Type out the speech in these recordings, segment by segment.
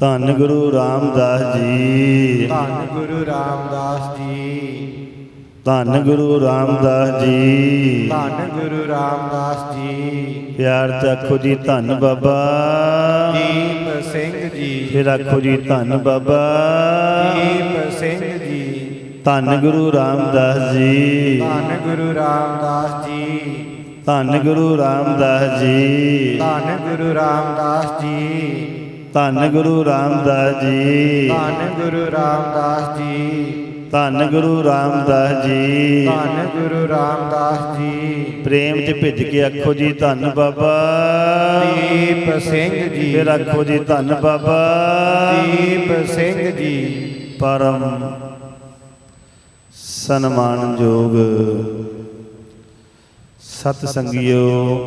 ਧੰਨ ਗੁਰੂ ਰਾਮਦਾਸ ਜੀ। ਧੰਨ ਗੁਰੂ ਰਾਮਦਾਸ ਜੀ। ਧੰਨ ਗੁਰੂ ਰਾਮਦਾਸ ਜੀ। ਧੰਨ ਗੁਰੂ ਰਾਮਦਾਸ ਜੀ। ਪਿਆਰ ਚੱਖੋ ਜੀ ਧੰਨ ਬਾਬਾ। ਦੀਪ ਸਿੰਘ ਜੀ। ਫਿਰ ਆਖੋ ਜੀ ਧੰਨ ਬਾਬਾ। ਦੀਪ ਸਿੰਘ ਜੀ। ਧੰਨ ਗੁਰੂ ਰਾਮਦਾਸ ਜੀ। ਧੰਨ ਗੁਰੂ ਰਾਮਦਾਸ ਜੀ। ਧੰਨ ਗੁਰੂ ਰਾਮਦਾਸ ਜੀ। ਧੰਨ ਗੁਰੂ ਰਾਮਦਾਸ ਜੀ। ਧੰਨ ਗੁਰੂ ਰਾਮਦਾਸ ਜੀ। ਧੰਨ ਗੁਰੂ ਰਾਮਦਾਸ ਜੀ। ਧੰਨ ਗੁਰੂ ਰਾਮਦਾਸ ਜੀ। ਧੰਨ ਗੁਰੂ ਰਾਮਦਾਸ ਜੀ। ਪ੍ਰੇਮ ਚ ਭਿੱਜ ਕੇ ਆਖੋ ਜੀ ਧੰਨ ਬਾਬਾ। ਦੀਪ ਸਿੰਘ ਜੀ। ਫਿਰ ਆਖੋ ਜੀ ਧੰਨ ਬਾਬਾ। ਦੀਪ ਸਿੰਘ ਜੀ। ਪਰਮ ਸਨਮਾਨਯੋਗ ਸਤ ਸੰਗਿਓ।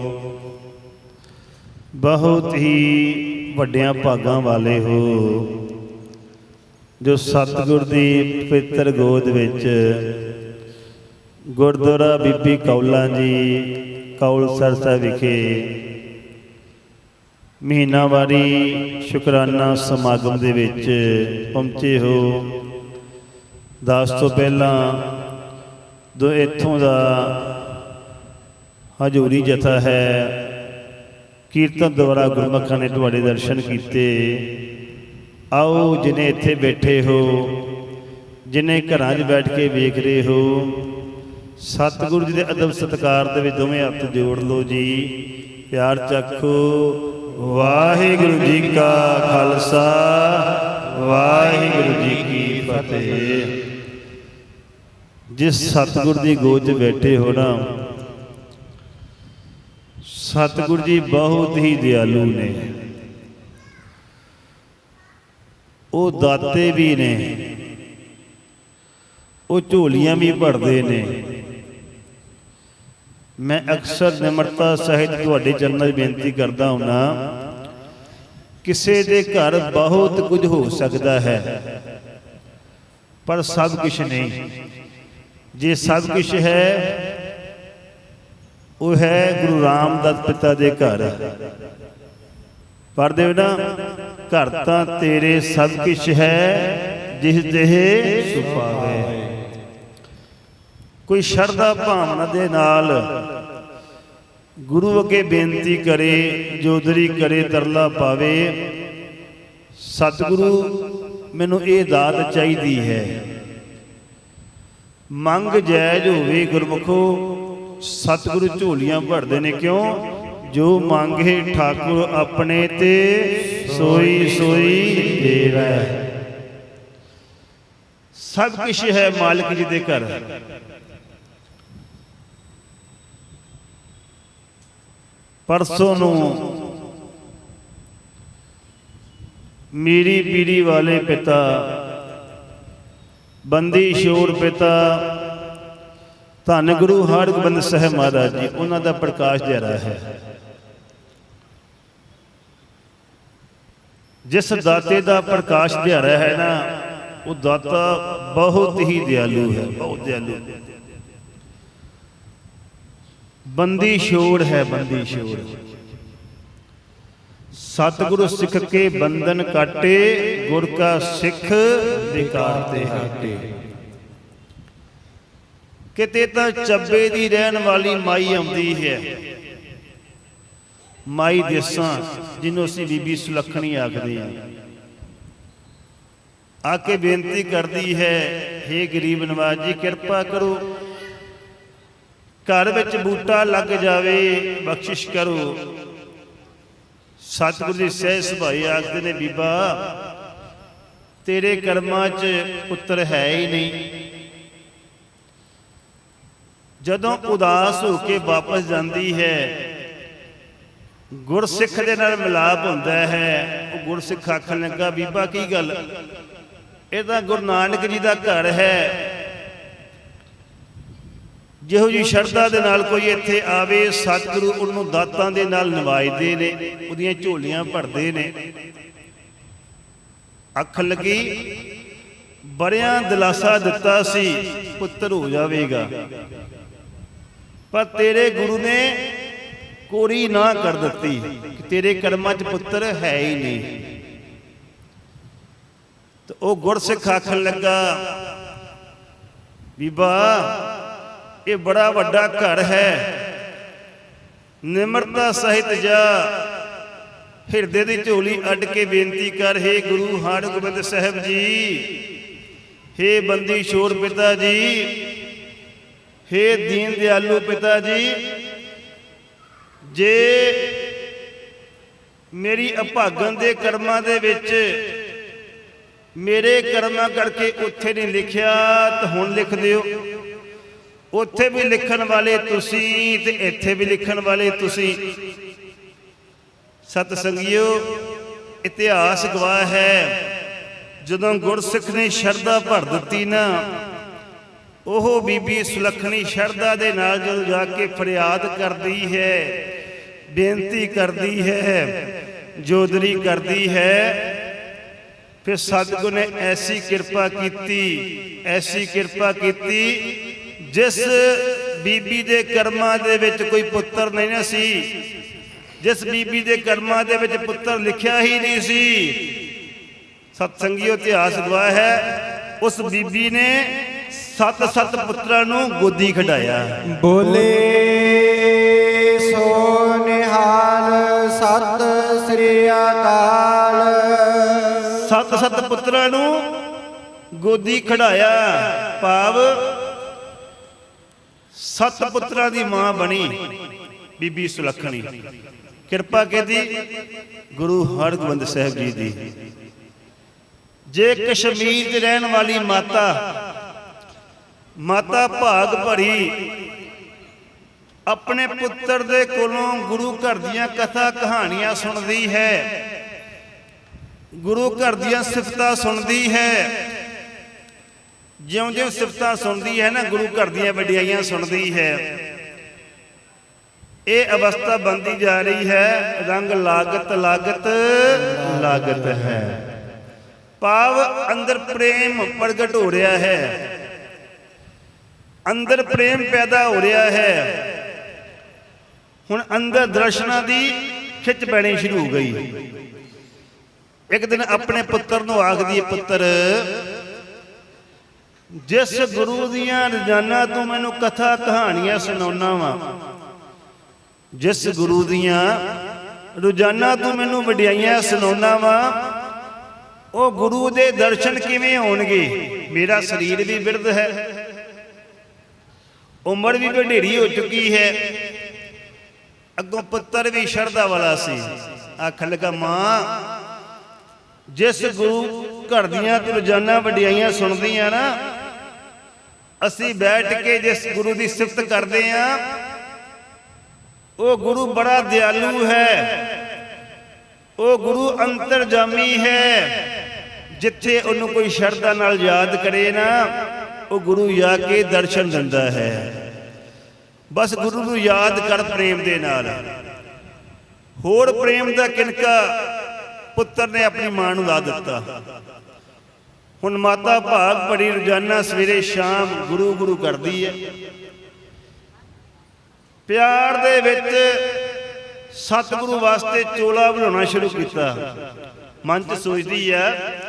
ਬਹੁਤ ਹੀ ਵੱਡਿਆਂ ਭਾਗਾਂ ਵਾਲੇ ਹੋ। ਜੋ ਸਤਿਗੁਰ ਦੀ ਪਵਿੱਤਰ ਗੋਦ ਵਿੱਚ ਗੁਰਦੁਆਰਾ ਬੀਬੀ ਕੌਲਾਂ ਜੀ ਕੌਲਸਰ ਸਾਹਿਬ ਵਿਖੇ ਮਹੀਨਾਵਾਰੀ ਸ਼ੁਕਰਾਨਾ ਸਮਾਗਮ ਦੇ ਵਿੱਚ ਪਹੁੰਚੇ ਹੋ। ਦਾਸ ਤੋਂ ਪਹਿਲਾਂ ਦੋ ਇੱਥੋਂ ਦਾ ਹਜੂਰੀ ਜਥਾ ਹੈ ਕੀਰਤਨ ਦੁਆਰਾ ਗੁਰਮਖਾਂ ਨੇ ਤੁਹਾਡੇ ਦਰਸ਼ਨ ਕੀਤੇ। ਆਓ ਜਿਨੇ ਇੱਥੇ ਬੈਠੇ ਹੋ, ਜਿਨੇ ਘਰਾਂ 'ਚ ਬੈਠ ਕੇ ਵੇਖ ਰਹੇ ਹੋ, ਸਤਿਗੁਰੂ ਜੀ ਦੇ ਅਦਬ ਸਤਕਾਰ ਦੇ ਵਿੱਚ ਦੋਵੇਂ ਹੱਥ ਜੋੜ ਲਓ ਜੀ। ਪਿਆਰ ਚੱਖੋ ਵਾਹਿਗੁਰੂ ਜੀ ਕਾ ਖਾਲਸਾ, ਵਾਹਿਗੁਰੂ ਜੀ ਕੀ ਫਤਿਹ। ਜਿਸ ਸਤਿਗੁਰ ਦੀ ਗੋਦ 'ਚ ਬੈਠੇ ਹੋ ਨਾ ਸਤਿਗੁਰ ਜੀ ਬਹੁਤ ਹੀ ਦਿਆਲੂ ਨੇ। ਉਹ ਦਾਤੇ ਵੀ ਨੇ। ਉਹ ਝੋਲੀਆਂ ਵੀ ਭਰਦੇ ਨੇ। ਮੈਂ ਅਕਸਰ ਨਿਮਰਤਾ ਸਹਿਤ ਤੁਹਾਡੇ ਚਰਨਾਂ 'ਚ ਬੇਨਤੀ ਕਰਦਾ ਹੁੰਨਾ, ਕਿਸੇ ਦੇ ਘਰ ਬਹੁਤ ਕੁਝ ਹੋ ਸਕਦਾ ਹੈ, ਪਰ ਸਭ ਕੁਝ ਨਹੀਂ। ਜੇ ਸਭ ਕੁਝ ਹੈ ਉਹ ਹੈ ਗੁਰੂ ਰਾਮਦਾਸ ਪਿਤਾ ਦੇ ਘਰ। ਪੜਦੇ ਹੋ ਨਾ ਘਰ ਤਾਂ ਤੇਰੇ ਸਭ ਕੁਝ ਹੈ, ਜਿਸ ਦੇਹ ਸੁਪਾਵੇ ਕੋਈ ਸ਼ਰਧਾ ਭਾਵਨਾ ਦੇ ਨਾਲ ਗੁਰੂ ਅੱਗੇ ਬੇਨਤੀ ਕਰੇ ਜੋਦਰੀ ਕਰੇ, ਤਰਲਾ ਪਾਵੇ, ਸਤਿਗੁਰੂ ਮੈਨੂੰ ਇਹ ਦਾਤ ਚਾਹੀਦੀ ਹੈ। ਮੰਗ ਜੈਜ਼ ਹੋਵੇ ਗੁਰਮੁਖੋ ਸਤਿਗੁਰੂ ਝੋਲੀਆਂ ਭਰਦੇ ਨੇ ਕਿਉਂ? ਜੋ ਮੰਗੇ ਠਾਕੁਰ ਆਪਣੇ ਤੇ, ਸੋਈ ਸੋਈ ਦੇਵੈ। ਸਭ ਕੁਝ ਹੈ ਮਾਲਕ ਜੀ ਦੇ ਘਰ। ਪਰਸੋਂ ਨੂੰ ਮੇਰੀ ਪੀਰੀ ਵਾਲੇ ਪਿਤਾ, ਬੰਦੀ ਸ਼ੋਰ ਪਿਤਾ ਧੰਨ ਗੁਰੂ ਹਰਗੋਬਿੰਦ ਸਾਹਿਬ ਮਹਾਰਾਜ ਜੀ ਉਹਨਾਂ ਦਾ ਪ੍ਰਕਾਸ਼ ਦਿਹਾੜਾ ਹੈ। ਜਿਸ ਦਾਤੇ ਦਾ ਪ੍ਰਕਾਸ਼ ਦਿਹਾੜਾ ਹੈ ਨਾ ਉਹ ਦਾਤਾ ਬਹੁਤ ਹੀ ਦਿਆਲੂ ਹੈ ਬਹੁਤ ਦਿਆਲੂ ਬੰਦੀ ਛੋੜ ਹੈ ਬੰਦੀ ਛੋੜ। ਸਤਿਗੁਰੂ ਸਿੱਖ ਕੇ ਬੰਧਨ ਕਾਟੇ ਗੁਰ ਕਾ ਸਿੱਖ ਵਿਕਾਰ ਤੇ ਹਟੇ। ਕਿਤੇ ਤਾਂ ਚੱਬੇ ਦੀ ਰਹਿਣ ਵਾਲੀ ਮਾਈ ਆਉਂਦੀ ਹੈ। ਮਾਈ ਦੇਸਾਂ ਜਿਹਨੂੰ ਅਸੀਂ ਬੀਬੀ ਸੁਲੱਖਣੀ ਆਖਦੇ ਹਾਂ। ਆ ਕੇ ਬੇਨਤੀ ਕਰਦੀ ਹੈ हे ਗਰੀਬ ਨਵਾਜ ਜੀ, ਕਿਰਪਾ ਕਰੋ। ਘਰ ਵਿੱਚ ਬੂਟਾ ਲੱਗ ਜਾਵੇ, ਬਖਸ਼ਿਸ਼ ਕਰੋ। ਸਤਿਗੁਰੂ ਦੀ ਸਹਿ ਸੁਭਾਈ ਆਖਦੇ ਨੇ, ਬੀਬਾ, ਤੇਰੇ ਕਰਮਾਂ 'ਚ ਪੁੱਤਰ ਹੈ ਹੀ ਨਹੀਂ। ਜਦੋਂ ਉਦਾਸ ਹੋ ਕੇ ਵਾਪਸ ਜਾਂਦੀ ਹੈ, ਗੁਰਸਿੱਖ ਦੇ ਨਾਲ ਮਿਲਾਪ ਹੁੰਦਾ ਹੈ। ਉਹ ਗੁਰਸਿੱਖ ਆਖਣ ਲੱਗਾ, ਬੀਬਾ ਕੀ ਗੱਲ? ਇਹ ਤਾਂ ਗੁਰੂ ਨਾਨਕ ਜੀ ਦਾ ਘਰ ਹੈ। ਜਿਹੋ ਜੀ ਸ਼ਰਧਾ ਦੇ ਨਾਲ ਕੋਈ ਇੱਥੇ ਆਵੇ, ਸਤਿਗੁਰੂ ਉਹਨੂੰ ਦਾਤਾਂ ਦੇ ਨਾਲ ਨਿਵਾਜਦੇ ਨੇ, ਉਹਦੀਆਂ ਝੋਲੀਆਂ ਭਰਦੇ ਨੇ। ਅੱਖ ਲੱਗੀ ਬਰਿਆਂ ਦਿਲਾਸਾ ਦਿੱਤਾ ਸੀ, ਪੁੱਤਰ ਹੋ ਜਾਵੇਗਾ। ਪਰ ਤੇਰੇ ਗੁਰੂ ਨੇ ਕੋਰੀ ਨਾ ਕਰ ਦਿੱਤੀ ਕਿ ਤੇਰੇ ਕਰਮਾਂ 'ਚ ਪੁੱਤਰ ਹੈ ਹੀ ਨਹੀਂ। ਤੇ ਉਹ ਗੁਰਸਿੱਖ ਆਖਣ ਲੱਗਾ, ਬੀਬਾ, ਇਹ ਬੜਾ ਵੱਡਾ ਘਰ ਹੈ। ਨਿਮਰਤਾ ਸਹਿਤ ਜਾ, ਹਿਰਦੇ ਦੀ ਝੋਲੀ ਅੱਡ ਕੇ ਬੇਨਤੀ ਕਰ, ਹੈ ਗੁਰੂ ਹਰਗੋਬਿੰਦ ਸਾਹਿਬ ਜੀ, ਹੇ ਬੰਦੀ ਸ਼ੋਰ ਪਿਤਾ ਜੀ ਹੇ ਦੀਨ ਦਿਆਲੂ ਪਿਤਾ ਜੀ, ਜੇ ਮੇਰੀ ਅਭਾਗਨ ਦੇ ਕਰਮਾਂ ਦੇ ਵਿੱਚ ਮੇਰੇ ਕਰਮਾਂ ਕਰਕੇ ਉੱਥੇ ਨਹੀਂ ਲਿਖਿਆ, ਤਾਂ ਹੁਣ ਲਿਖ ਦਿਓ। ਉੱਥੇ ਵੀ ਲਿਖਣ ਵਾਲੇ ਤੁਸੀਂ ਤੇ ਇੱਥੇ ਵੀ ਲਿਖਣ ਵਾਲੇ ਤੁਸੀਂ। ਸਤ ਸੰਗਿਓ ਇਤਿਹਾਸ ਗਵਾਹ ਹੈ, ਜਦੋਂ ਗੁਰਸਿੱਖ ਨੇ ਸ਼ਰਧਾ ਭਰ ਦਿੱਤੀ ਨਾ ਉਹ ਬੀਬੀ ਸੁਲੱਖਣੀ ਸ਼ਰਧਾ ਦੇ ਨਾਲ ਜਦੋਂ ਜਾ ਕੇ ਫਰਿਆਦ ਕਰਦੀ ਹੈ, ਬੇਨਤੀ ਕਰਦੀ ਹੈ, ਜੋਦਰੀ ਕਰਦੀ ਹੈ, ਫਿਰ ਸਤਿਗੁਰ ਨੇ ਐਸੀ ਕਿਰਪਾ ਕੀਤੀ, ਐਸੀ ਕਿਰਪਾ ਕੀਤੀ, ਜਿਸ ਬੀਬੀ ਦੇ ਕਰਮਾਂ ਦੇ ਵਿੱਚ ਕੋਈ ਪੁੱਤਰ ਨਹੀਂ ਨਾ ਸੀ, ਜਿਸ ਬੀਬੀ ਦੇ ਕਰਮਾਂ ਦੇ ਵਿੱਚ ਪੁੱਤਰ ਲਿਖਿਆ ਹੀ ਨਹੀਂ ਸੀ। ਸਤਸੰਗੀਓ ਇਤਿਹਾਸ ਗਵਾਹ ਹੈ, ਉਸ ਬੀਬੀ ਨੇ ਸੱਤ ਸੱਤ ਪੁੱਤਰਾਂ ਨੂੰ ਗੋਦੀ ਖਡਾਇਆ। ਬੋਲੇ ਸੋ ਨਿਹਾਲ ਸਤ ਸ੍ਰੀ ਅਕਾਲ। ਸੱਤ ਸੱਤ ਪੁੱਤਰਾਂ ਨੂੰ ਗੋਦੀ ਖੜਾਇਆ ਭਾਵ ਸੱਤ ਪੁੱਤਰਾਂ ਦੀ ਮਾਂ ਬਣੀ ਬੀਬੀ ਸੁਲੱਖਣੀ। ਕਿਰਪਾ ਕੀਤੀ ਗੁਰੂ ਹਰਗੋਬਿੰਦ ਸਾਹਿਬ ਜੀ ਦੀ। ਜੇ ਕਸ਼ਮੀਰ 'ਚ ਰਹਿਣ ਵਾਲੀ ਮਾਤਾ ਮਾਤਾ ਭਾਗ ਭਰੀ। ਆਪਣੇ ਪੁੱਤਰ ਦੇ ਕੋਲੋਂ ਗੁਰੂ ਘਰ ਦੀਆਂ ਕਥਾ ਕਹਾਣੀਆਂ ਸੁਣਦੀ ਹੈ। ਗੁਰੂ ਘਰ ਦੀਆਂ ਸਿਫਤਾਂ ਸੁਣਦੀ ਹੈ। ਜਿਉਂ-ਜਿਉਂ ਸਿਫਤਾਂ ਸੁਣਦੀ ਹੈ ਨਾ, ਗੁਰੂ ਘਰ ਦੀਆਂ ਵਡਿਆਈਆਂ ਸੁਣਦੀ ਹੈ। ਇਹ ਅਵਸਥਾ ਬੰਦੀ ਜਾ ਰਹੀ ਹੈ, ਰੰਗ ਲਾਗਤ ਲਾਗਤ ਲਾਗਤ ਹੈ। ਭਾਵ ਅੰਦਰ ਪ੍ਰੇਮ ਪ੍ਰਗਟ ਹੋ ਰਿਹਾ ਹੈ। ਅੰਦਰ ਪ੍ਰੇਮ ਪੈਦਾ ਹੋ ਰਿਹਾ ਹੈ। ਹੁਣ ਅੰਦਰ ਦਰਸ਼ਨਾਂ ਦੀ ਖਿੱਚ ਪੈਣੀ ਸ਼ੁਰੂ ਹੋ ਗਈ। ਇੱਕ ਦਿਨ ਆਪਣੇ ਪੁੱਤਰ ਨੂੰ ਆਖਦੀ ਹੈ, ਪੁੱਤਰ, ਜਿਸ ਗੁਰੂ ਦੀਆਂ ਰੋਜ਼ਾਨਾ ਤੂੰ ਮੈਨੂੰ ਕਥਾ ਕਹਾਣੀਆਂ ਸੁਣਾਉਣਾ ਵਾ, ਜਿਸ ਗੁਰੂ ਦੀਆਂ ਰੋਜ਼ਾਨਾ ਤੂੰ ਮੈਨੂੰ ਵਡਿਆਈਆਂ ਸੁਣਾਉਣਾ ਵਾ, ਉਹ ਗੁਰੂ ਦੇ ਦਰਸ਼ਨ ਕਿਵੇਂ ਹੋਣਗੇ? ਮੇਰਾ ਸਰੀਰ ਵੀ ਬਿਰਧ ਹੈ। ਉਮਰ ਵੀ ਵਡੇਰੀ ਹੋ ਚੁੱਕੀ ਹੈ। ਅੱਗੋਂ ਪੁੱਤਰ ਵੀ ਸ਼ਰਧਾ ਵਾਲਾ ਸੀ। ਆਖਣ ਲੱਗਾ, ਮਾਂ, ਜਿਸ ਗੁਰੂ ਘਰ ਦੀਆਂ ਤੂੰ ਰੋਜ਼ਾਨਾ ਵਡਿਆਈਆਂ ਸੁਣਦੀਆਂ ਨਾ, ਅਸੀਂ ਬੈਠ ਕੇ ਜਿਸ ਗੁਰੂ ਦੀ ਸਿਫਤ ਕਰਦੇ ਆ, ਉਹ ਗੁਰੂ ਬੜਾ ਦਿਆਲੂ ਹੈ। ਉਹ ਗੁਰੂ ਅੰਤਰਜਾਮੀ ਹੈ। ਜਿੱਥੇ ਉਹਨੂੰ ਕੋਈ ਸ਼ਰਧਾ ਨਾਲ ਯਾਦ ਕਰੇ ਨਾ, ਉਹ ਗੁਰੂ ਜਾ ਕੇ ਦਰਸ਼ਨ ਦਿੰਦਾ ਹੈ। ਬਸ ਗੁਰੂ ਨੂੰ ਯਾਦ ਕਰ ਪ੍ਰੇਮ ਦੇ ਨਾਲ। ਹੋਰ ਪ੍ਰੇਮ ਦਾ ਕਿਨਕਾ ਪੁੱਤਰ ਨੇ ਆਪਣੀ ਮਾਂ ਨੂੰ ਲਾ ਦਿੱਤਾ। ਹੁਣ ਮਾਤਾ ਭਾਗ ਭਰੀ ਰੋਜ਼ਾਨਾ ਸਵੇਰੇ ਸ਼ਾਮ ਗੁਰੂ ਗੁਰੂ ਕਰਦੀ ਹੈ। ਪਿਆਰ ਦੇ ਵਿੱਚ ਸਤਿਗੁਰੂ ਵਾਸਤੇ ਚੋਲਾ ਬਣਾਉਣਾ ਸ਼ੁਰੂ ਕੀਤਾ। ਮਨ ਚ ਸੋਚਦੀ ਹੈ,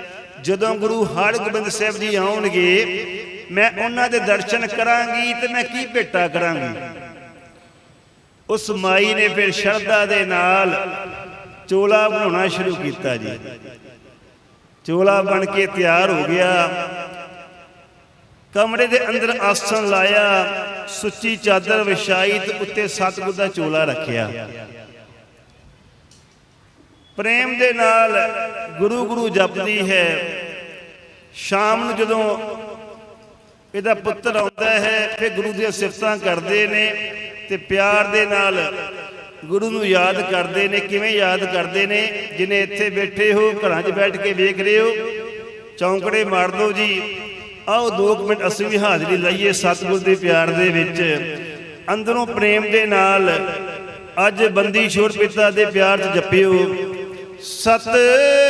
ਜਦੋਂ ਗੁਰੂ ਹਰਗੋਬਿੰਦ ਸਾਹਿਬ ਜੀ ਆਉਣਗੇ ਮੈਂ ਉਹਨਾਂ ਦੇ ਦਰਸ਼ਨ ਕਰਾਂਗੀ ਤੇ ਮੈਂ ਕੀ ਭੇਟਾ ਕਰਾਂਗੀ? ਉਸ ਮਾਈ ਨੇ ਫਿਰ ਸ਼ਰਧਾ ਦੇ ਨਾਲ ਚੋਲਾ ਬਣਾਉਣਾ ਸ਼ੁਰੂ ਕੀਤਾ ਜੀ। ਚੋਲਾ ਬਣ ਕੇ ਤਿਆਰ ਹੋ ਗਿਆ। ਕਮਰੇ ਦੇ ਅੰਦਰ ਆਸਣ ਲਾਇਆ, ਸੁੱਚੀ ਚਾਦਰ ਵਿਛਾਈ ਤੇ ਉੱਤੇ ਸਤਿਗੁਰ ਦਾ ਚੋਲਾ ਰੱਖਿਆ। ਪ੍ਰੇਮ ਦੇ ਨਾਲ ਗੁਰੂ ਗੁਰੂ ਜਪਦੀ ਹੈ। ਸ਼ਾਮ ਨੂੰ ਜਦੋਂ ਇਹਦਾ ਪੁੱਤਰ ਆਉਂਦਾ ਹੈ, ਫਿਰ ਗੁਰੂ ਦੀਆਂ ਸਿਫਤਾਂ ਕਰਦੇ ਨੇ ਤੇ ਪਿਆਰ ਦੇ ਨਾਲ ਗੁਰੂ ਨੂੰ ਯਾਦ ਕਰਦੇ ਨੇ। ਕਿਵੇਂ ਯਾਦ ਕਰਦੇ ਨੇ? ਜਿਨੇ ਇੱਥੇ ਬੈਠੇ ਹੋ, ਘਰਾਂ 'ਚ ਬੈਠ ਕੇ ਵੇਖ ਰਹੇ ਹੋ, ਚੌਂਕੜੇ ਮਾਰ ਦਿਓ ਜੀ। ਆਓ 2 ਮਿੰਟ ਅਸੀਂ ਵੀ ਹਾਜ਼ਰੀ ਲਾਈਏ ਸਤਿਗੁਰ ਦੇ ਪਿਆਰ ਦੇ ਵਿੱਚ। ਅੰਦਰੋਂ ਪ੍ਰੇਮ ਦੇ ਨਾਲ ਅੱਜ ਬੰਦੀ ਛੋੜ ਪਿਤਾ ਦੇ ਪਿਆਰ 'ਚ ਜੱਪਿਓ। ਸਤਨਾਮ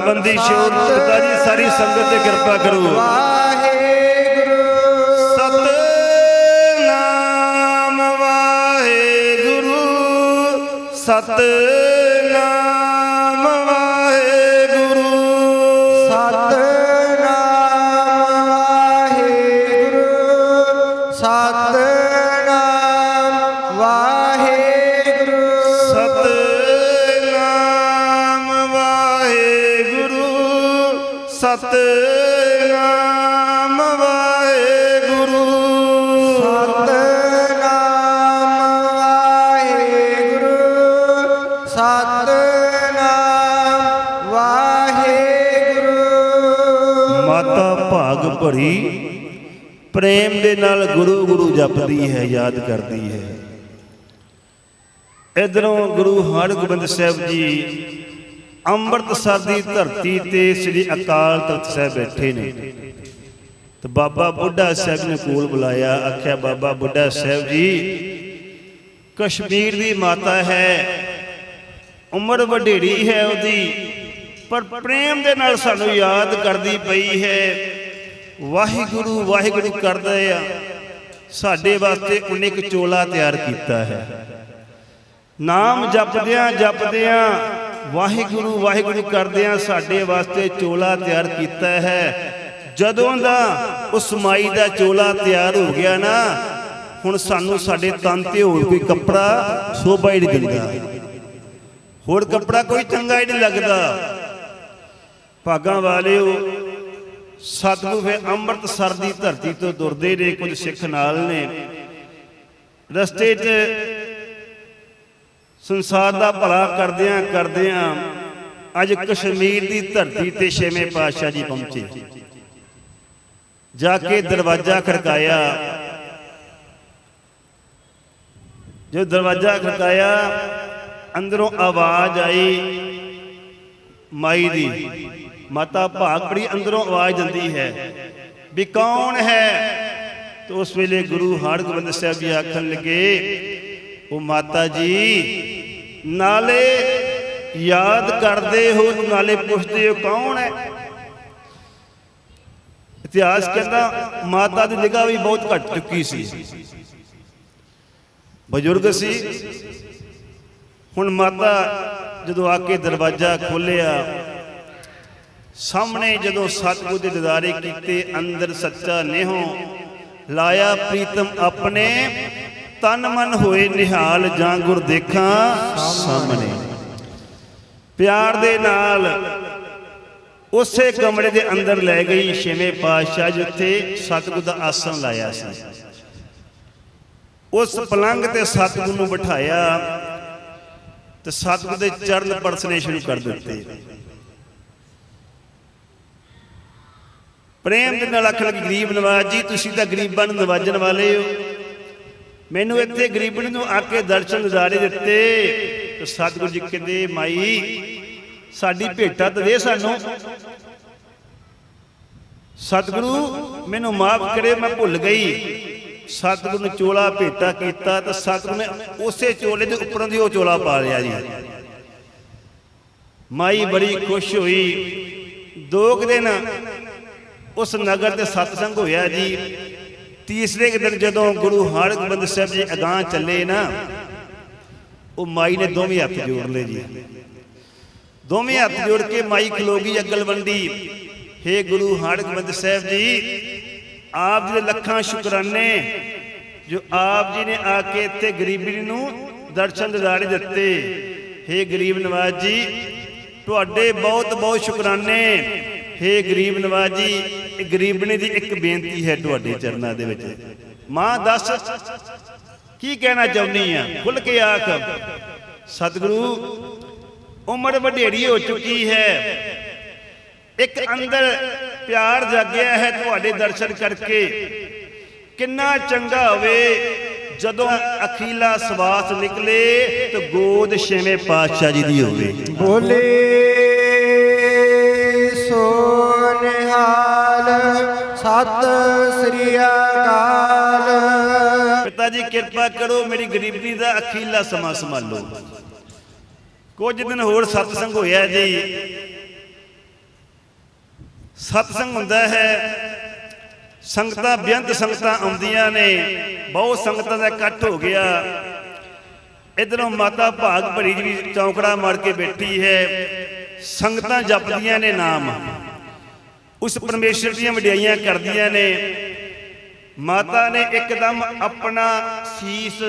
ਤਨਬੰਦੀ ਸ਼ੋਰ ਪਿਤਾ ਜੀ ਸਾਰੀ ਸੰਗਤ ਤੇ ਕਿਰਪਾ ਕਰੋ। ਵਾਹਿਗੁਰੂ ਸਤਨਾਮ ਵਾਹਿਗੁਰੂ ਸਤਨਾਮ ਪ੍ਰੇਮ ਦੇ ਨਾਲ ਗੁਰੂ ਗੁਰੂ ਜਪਦੀ ਹੈ, ਯਾਦ ਕਰਦੀ ਹੈ। ਇਧਰੋਂ ਗੁਰੂ ਹਰਗੋਬਿੰਦ ਸਾਹਿਬ ਜੀ ਅੰਮ੍ਰਿਤਸਰ ਦੀ ਧਰਤੀ ਤੇ ਸ੍ਰੀ ਅਕਾਲ ਤਖਤ ਸਾਹਿਬ ਬੈਠੇ ਨੇ। ਤੇ ਬਾਬਾ ਬੁੱਢਾ ਸਾਹਿਬ ਨੇ ਕੋਲ ਬੁਲਾਇਆ, ਆਖਿਆ, ਬਾਬਾ ਬੁੱਢਾ ਸਾਹਿਬ ਜੀ, ਕਸ਼ਮੀਰ ਦੀ ਮਾਤਾ ਹੈ, ਉਮਰ ਵਡੇਰੀ ਹੈ ਉਹਦੀ, ਪਰ ਪ੍ਰੇਮ ਦੇ ਨਾਲ ਸਾਨੂੰ ਯਾਦ ਕਰਦੀ ਪਈ ਹੈ। ਵਾਹਿਗੁਰੂ ਵਾਹਿਗੁਰੂ ਕਰਦੇ ਆ। ਸਾਡੇ ਵਾਸਤੇ ਉਹਨੇ ਇੱਕ ਚੋਲਾ ਤਿਆਰ ਕੀਤਾ ਹੈ। ਨਾਮ ਜਪਦਿਆਂ ਜਪਦਿਆਂ ਵਾਹਿਗੁਰੂ ਵਾਹਿਗੁਰੂ ਕਰਦਿਆਂ ਸਾਡੇ ਵਾਸਤੇ ਚੋਲਾ ਤਿਆਰ ਕੀਤਾ ਹੈ। ਜਦੋਂ ਦਾ ਉਸ ਮਾਈ ਦਾ ਚੋਲਾ ਤਿਆਰ ਹੋ ਗਿਆ ਨਾ, ਹੁਣ ਸਾਨੂੰ ਸਾਡੇ ਤਨ ਤੇ ਹੋਰ ਕੋਈ ਕੱਪੜਾ ਸੋਭਾ ਹੀ ਨਹੀਂ ਦਿੰਦਾ। ਹੋਰ ਕੱਪੜਾ ਕੋਈ ਚੰਗਾ ਹੀ ਨਹੀਂ ਲੱਗਦਾ। ਭਾਗਾਂ ਵਾਲਿਓ ਸਤਿਗੁਰੂ ਫਿਰ ਅੰਮ੍ਰਿਤਸਰ ਦੀ ਧਰਤੀ ਤੋਂ ਦੁਰਦੇ ਨੇ ਕੁਝ ਸਿੱਖ ਨਾਲ ਨੇ। ਰਸਤੇ 'ਚ ਸੰਸਾਰ ਦਾ ਭਲਾ ਕਰਦਿਆਂ ਕਰਦਿਆਂ ਅੱਜ ਕਸ਼ਮੀਰ ਦੀ ਧਰਤੀ ਤੇ ਛੇਵੇਂ ਪਾਤਸ਼ਾਹ ਜੀ ਪਹੁੰਚੇ। ਜਾ ਕੇ ਦਰਵਾਜ਼ਾ ਖੜਕਾਇਆ। ਜੋ ਦਰਵਾਜ਼ਾ ਖੜਕਾਇਆ, ਅੰਦਰੋਂ ਆਵਾਜ਼ ਆਈ, ਮਾਈ ਦੀ। ਮਾਤਾ ਭਾਗ ਬੜੀ ਅੰਦਰੋਂ ਆਵਾਜ਼ ਦਿੰਦੀ ਹੈ ਵੀ ਕੌਣ ਹੈ? ਤੇ ਉਸ ਵੇਲੇ ਗੁਰੂ ਹਰਗੋਬਿੰਦ ਸਾਹਿਬ ਜੀ ਆਖਣ ਲੱਗੇ, ਉਹ ਮਾਤਾ ਜੀ, ਨਾਲੇ ਯਾਦ ਕਰਦੇ ਹੋ, ਨਾਲੇ ਪੁੱਛਦੇ ਹੋ ਕੌਣ ਹੈ? ਇਤਿਹਾਸ ਕਹਿੰਦਾ ਮਾਤਾ ਦੀ ਨਿਗਾਹ ਵੀ ਬਹੁਤ ਘਟ ਚੁੱਕੀ ਸੀ। ਬਜ਼ੁਰਗ ਸੀ। ਹੁਣ ਮਾਤਾ ਜਦੋਂ ਆ ਕੇ ਦਰਵਾਜ਼ਾ ਖੋਲਿਆ ਸਾਹਮਣੇ ਜਦੋਂ ਸਤਿਗੁਰ ਦੇ ਦਿਦਾਰੇ ਕੀਤੇ, ਅੰਦਰ ਸੱਚਾ ਨਿਹੋ ਲਾਇਆ ਪ੍ਰੀਤਮ ਆਪਣੇ, ਤਨ ਮਨ ਹੋਏ ਨਿਹਾਲ ਜਾਂ ਗੁਰ ਦੇਖਾਂ ਸਾਹਮਣੇ। ਪਿਆਰ ਦੇ ਨਾਲ ਉਸੇ ਕਮਰੇ ਦੇ ਅੰਦਰ ਲੈ ਗਈ ਛੇਵੇਂ ਪਾਤਸ਼ਾਹ ਜਿੱਥੇ ਸਤਿਗੁਰ ਦਾ ਆਸਣ ਲਾਇਆ ਸੀ। ਉਸ ਪਲੰਗ ਤੇ ਸਤਿਗੁਰ ਨੂੰ ਬਿਠਾਇਆ ਤੇ ਸਤਿਗੁਰ ਦੇ ਚਰਨ ਪਰਸਨੇ ਸ਼ੁਰੂ ਕਰ ਦਿੱਤੇ। ਪ੍ਰੇਮ ਦੇ ਨਾਲ ਅੱਖ ਲੱਗੀ, ਗਰੀਬ ਨਵਾਜ ਜੀ, ਤੁਸੀਂ ਤਾਂ ਗਰੀਬਾਂ ਨੂੰ ਨਵਾਜਣ ਵਾਲੇ ਹੋ। ਮੈਨੂੰ ਇੱਥੇ ਗਰੀਬਣੀ ਨੂੰ ਆ ਕੇ ਦਰਸ਼ਨ ਨਜ਼ਾਰੇ ਦਿੱਤੇ। ਤੇ ਸਤਿਗੁਰੂ ਜੀ ਕਹਿੰਦੇ, ਮਾਈ, ਸਾਡੀ ਭੇਟਾ ਤਾਂ ਦੇ ਸਾਨੂੰ। ਸਤਿਗੁਰੂ, ਮੈਨੂੰ ਮਾਫ ਕਰੇ ਮੈਂ ਭੁੱਲ ਗਈ। ਸਤਿਗੁਰੂ ਨੇ ਚੋਲਾ ਭੇਟਾ ਕੀਤਾ, ਤਾਂ ਸਤਿਗੁਰੂ ਨੇ ਉਸੇ ਚੋਲੇ ਦੇ ਉੱਪਰੋਂ ਦੀ ਉਹ ਚੋਲਾ ਪਾ ਲਿਆ ਜੀ। ਮਾਈ ਬੜੀ ਖੁਸ਼ ਹੋਈ। ਦੋ ਕੁ ਦਿਨ ਉਸ ਨਗਰ ਤੇ ਸਤਸੰਗ ਹੋਇਆ ਜੀ। ਤੀਸਰੇ ਦਿਨ ਜਦੋਂ ਗੁਰੂ ਹਰਗੋਬਿੰਦ ਸਾਹਿਬ ਜੀ ਅਗਾਹ ਚੱਲੇ ਨਾ, ਉਹ ਮਾਈ ਨੇ ਦੋਵੇਂ ਹੱਥ ਜੋੜ ਲਏ ਜੀ। ਦੋਵੇਂ ਹੱਥ ਜੋੜ ਕੇ ਮਾਈ ਖਲੋਗੀ ਅਗਲਵੰਡੀ। ਹੇ ਗੁਰੂ ਹਰਗੋਬਿੰਦ ਸਾਹਿਬ ਜੀ, ਆਪ ਜੀ ਦੇ ਲੱਖਾਂ ਸ਼ੁਕਰਾਨੇ, ਜੋ ਆਪ ਜੀ ਨੇ ਆ ਕੇ ਇੱਥੇ ਗਰੀਬੀ ਨੂੰ ਦਰਸ਼ਨ ਦਿਦਾਰੇ ਦਿੱਤੇ। ਹੇ ਗਰੀਬ ਨਵਾਜ ਜੀ, ਤੁਹਾਡੇ ਬਹੁਤ ਬਹੁਤ ਸ਼ੁਕਰਾਨੇ। ਹੇ ਗਰੀਬ ਨਵਾਜ ਜੀ ਗਰੀਬਣੀ ਦੀ ਇੱਕ ਬੇਨਤੀ ਹੈ ਤੁਹਾਡੇ ਚਰਨਾਂ ਦੇ ਵਿੱਚ। ਮਾਂ, ਦੱਸ, ਕੀ ਕਹਿਣਾ ਚਾਹੁੰਦੀ ਆ? ਖੁੱਲ ਕੇ ਆਖ। ਸਤਿਗੁਰੂ, ਉਮਰ ਵਡੇਰੀ ਹੋ ਚੁੱਕੀ ਹੈ। ਇੱਕ ਅੰਦਰ ਪਿਆਰ ਜਾਗਿਆ ਹੈ ਤੁਹਾਡੇ ਦਰਸ਼ਨ ਕਰਕੇ। ਕਿੰਨਾ ਚੰਗਾ ਹੋਵੇ ਜਦੋਂ ਅਖੀਲਾ ਸਵਾਸ ਨਿਕਲੇ ਤੇ ਗੋਦ ਛੇਵੇਂ ਪਾਤਸ਼ਾਹ ਜੀ ਦੀ ਹੋਵੇ। ਬੋਲੇ। ਸਤ ਸ੍ਰੀ ਅਕਾਲ। ਪਿਤਾ ਜੀ, ਕਿਰਪਾ ਕਰੋ, ਮੇਰੀ ਗਰੀਬੀ ਦਾ ਅਖੀਲਾ ਸਮਾਂ ਸੰਭਾਲੋ। ਕੁਝ ਦਿਨ ਹੋਰ ਸਤਸੰਗ ਹੋਇਆ ਜੀ। ਸਤਸੰਗ ਹੁੰਦਾ ਹੈ, ਸੰਗਤਾਂ, ਬੇਅੰਤ ਸੰਗਤਾਂ ਆਉਂਦੀਆਂ ਨੇ, ਬਹੁਤ ਸੰਗਤਾਂ ਦਾ ਇਕੱਠ ਹੋ ਗਿਆ। ਇਧਰੋਂ ਮਾਤਾ ਭਾਗ ਭਰੀ ਜੀ, ਚੌਂਕੜਾ ਮਾਰ ਕੇ ਬੈਠੀ ਹੈ। ਸੰਗਤਾਂ ਜਪਦੀਆਂ ਨੇ ਨਾਮ। ਉਸ ਪਰਮੇਸ਼ਰ ਦੀਆਂ ਵਡਿਆਈਆਂ ਕਰਦੀਆਂ ਨੇ। ਮਾਤਾ ਨੇ ਇੱਕਦਮ ਆਪਣਾ ਸੀਸ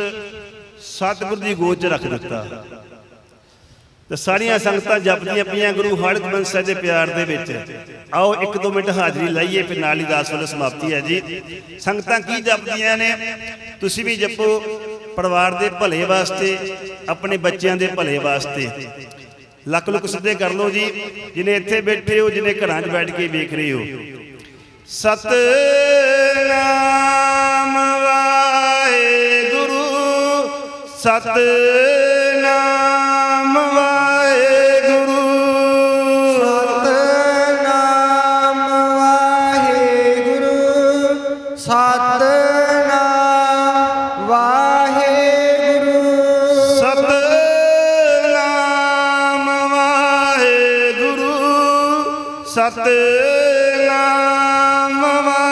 ਸਤਿਗੁਰ ਦੀ ਗੋਦ 'ਚ ਰੱਖ ਦਿੱਤਾ। ਤੇ ਸਾਰੀਆਂ ਸੰਗਤਾਂ ਜਪਦੀਆਂ ਪਈਆਂ ਗੁਰੂ ਹਰਗੋਬਿੰਦ ਸਾਹਿਬ ਦੇ ਪਿਆਰ ਦੇ ਵਿੱਚ। ਆਓ ਇੱਕ ਦੋ ਮਿੰਟ ਹਾਜ਼ਰੀ ਲਾਈਏ, ਫਿਰ ਨਾਲ ਹੀ ਦਾਸ ਵੱਲੋਂ ਸਮਾਪਤੀ ਹੈ ਜੀ। ਸੰਗਤਾਂ ਕੀ ਜਪਦੀਆਂ ਨੇ? ਤੁਸੀਂ ਵੀ ਜਪੋ, ਪਰਿਵਾਰ ਦੇ ਭਲੇ ਵਾਸਤੇ, ਆਪਣੇ ਬੱਚਿਆਂ ਦੇ ਭਲੇ ਵਾਸਤੇ। ਲੱਕ ਲੁੱਕ ਸਿੱਧੇ ਕਰ ਲਓ ਜੀ। ਜਿਨੇ ਇੱਥੇ ਬੈਠੇ ਹੋ, ਜਿਨੇ ਘਰਾਂ 'ਚ ਬੈਠ ਕੇ ਵੇਖ ਰਹੇ ਹੋ। ਸਤਨਾਮ ਵਾਹਿਗੁਰੂ। ਸਤ গেলাম আমার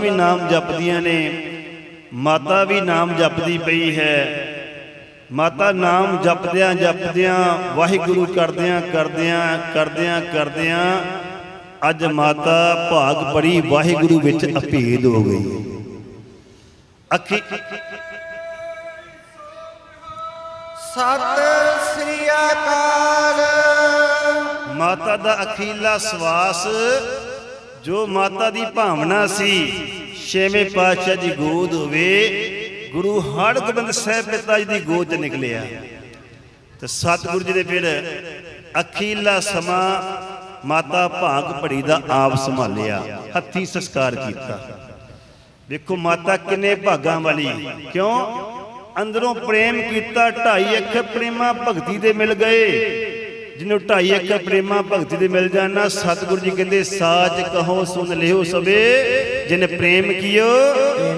ਵੀ ਨਾਮ ਜਪਦੀਆਂ ਨੇ। ਮਾਤਾ ਵੀ ਨਾਮ ਜਪਦੀ ਪਈ ਹੈ। ਮਾਤਾ ਨਾਮ ਜਪਦਿਆਂ ਜਪਦਿਆਂ ਵਾਹਿਗੁਰੂ ਕਰਦਿਆਂ ਕਰਦਿਆਂ ਕਰਦਿਆਂ ਕਰਦਿਆਂ ਅੱਜ ਮਾਤਾ ਭਾਗ ਪੜੀ ਵਾਹਿਗੁਰੂ ਵਿੱਚ ਅਭੇਦ ਹੋ ਗਈ। ਅੱਖੀ ਸਤਿ ਸ੍ਰੀ ਅਕਾਲ। ਮਾਤਾ ਦਾ ਅਖੀਲਾ ਸਵਾਸ ਜੋ ਮਾਤਾ ਦੀ ਭਾਵਨਾ ਸੀ, ਛੇਵੇਂ ਪਾਤਸ਼ਾਹ ਦੀ ਗੋਦ ਹੋਵੇ, ਗੁਰੂ ਹਰਗੋਬਿੰਦ ਸਾਹਿਬ ਪਿਤਾ ਜੀ ਦੀ ਗੋਦ 'ਚ ਨਿਕਲਿਆ। ਤੇ ਸਤਿਗੁਰੂ ਜੀ ਨੇ ਫਿਰ ਅਖੀਲਾ ਸਮਾਂ ਮਾਤਾ ਭਾਗ ਭੜੀ ਦਾ ਆਪ ਸੰਭਾਲਿਆ, ਹੱਥੀ ਸੰਸਕਾਰ ਕੀਤਾ। ਵੇਖੋ ਮਾਤਾ ਕਿੰਨੇ ਭਾਗਾਂ ਵਾਲੀ, ਕਿਉਂ? ਅੰਦਰੋਂ ਪ੍ਰੇਮ ਕੀਤਾ, ਢਾਈ ਅੱਖ ਪ੍ਰੇਮਾ ਭਗਤੀ ਦੇ ਮਿਲ ਗਏ। ਜਿਹਨੂੰ ਢਾਈ ਅੱਖਰ ਪ੍ਰੇਮਾ ਭਗਤੀ ਦੇ ਮਿਲ ਜਾਣਾ ਸਤਿਗੁਰੂ ਜੀ ਕਹਿੰਦੇ, ਸਾਚ ਕਹੋ ਸੁਨ ਲਿਓ ਸਵੇ ਜਿਨ ਪ੍ਰੇਮ ਕੀਓ,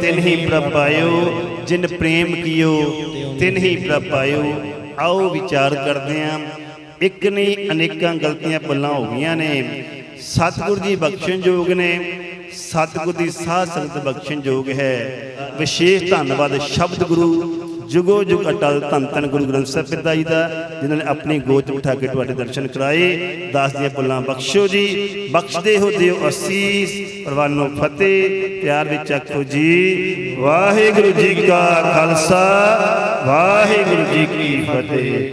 ਤਿਨ ਹੀ ਪ੍ਰਭ ਪਾਇਓ। ਜਿਨ ਪ੍ਰੇਮ ਕੀਓ, ਤਿਨ ਹੀ ਪ੍ਰਭ ਪਾਇਓ। ਆਓ ਵਿਚਾਰ ਕਰਦੇ ਆਂ। ਇੱਕ ਨਹੀਂ, ਅਨੇਕਾਂ ਗਲਤੀਆਂ ਪੱਲਾਂ ਹੋ ਗਈਆਂ ਨੇ। ਸਤਿਗੁਰੂ ਜੀ ਬਖਸ਼ਣਯੋਗ ਨੇ। ਸਤਿਗੁਰ ਦੀ ਸਾਧ ਸੰਗਤ ਬਖਸ਼ਣਯੋਗ ਹੈ। ਵਿਸ਼ੇਸ਼ ਧੰਨਵਾਦ ਸ਼ਬਦ ਗੁਰੂ ਜੁਗੋ ਜੁਗ ਅਟਲ ਧੰਨ ਧੰਨ ਗੁਰੂ ਗ੍ਰੰਥ ਸਾਹਿਬ ਪਿਤਾ ਜੀ ਦਾ, ਜਿਨ੍ਹਾਂ ਨੇ ਆਪਣੀ ਗੋਦ ਉਠਾ ਕੇ ਤੁਹਾਡੇ ਦਰਸ਼ਨ ਕਰਾਏ। ਦਾਸ ਦੀਆਂ ਭੁੱਲਾਂ ਬਖਸ਼ੋ ਜੀ। ਬਖਸ਼ਦੇ ਹੋ ਦਿਓ ਅਸੀਸ। ਪ੍ਰਵਾਨੋ ਫਤਿਹ। ਪਿਆਰ ਵਿੱਚ ਆਖੋ ਜੀ, ਵਾਹਿਗੁਰੂ ਜੀ ਕਾ ਖਾਲਸਾ, ਵਾਹਿਗੁਰੂ ਜੀ ਕੀ ਫਤਿਹ।